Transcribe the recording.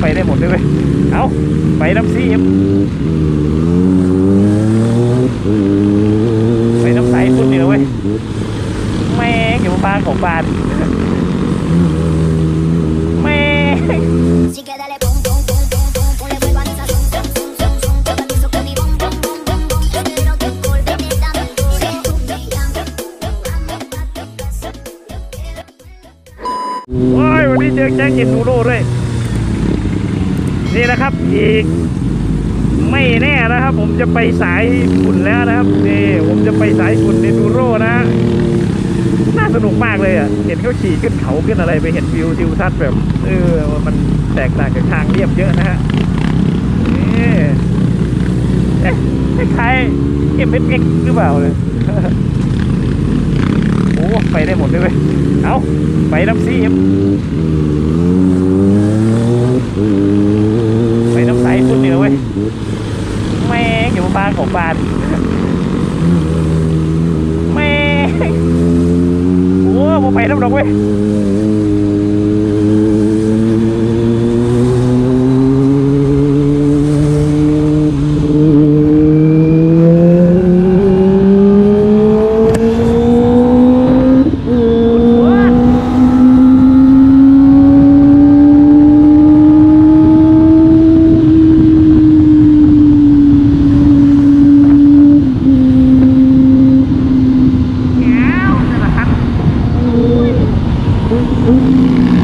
ไปได้หมดเลยเว้ยเอาไปน้ำซีบไปน้ำใสสุดนี่เลยเว้ยแม่งอยู่บ้านของบ้านแม่งโอ้ยวันนี้เจอแจ็คเก็ตนูโร่ด้วย นี่นะครับ อีกไม่แน่นะครับ ผมจะไปสายฝุ่นแล้วนะครับนี่ผมจะไปสายฝุ่นในนูโรนะน่าสนุกมากเลยอะเห็นเขาขี่ขึ้นเขาขึ้นอะไรไปเห็นวิวทิวทัศน์แบบเออมันแตกต่างจากทางเรียบเยอะนะฮะนี่คล้ายๆเอ็มเอสหรือเปล่าเลยโอ้ไปได้หมดเลยเว้ยเอาไปน้ำซีม แม่อยู่บ้านของบ้านแม่โอ้โหไปแล้วดอกเว้ย Uhum.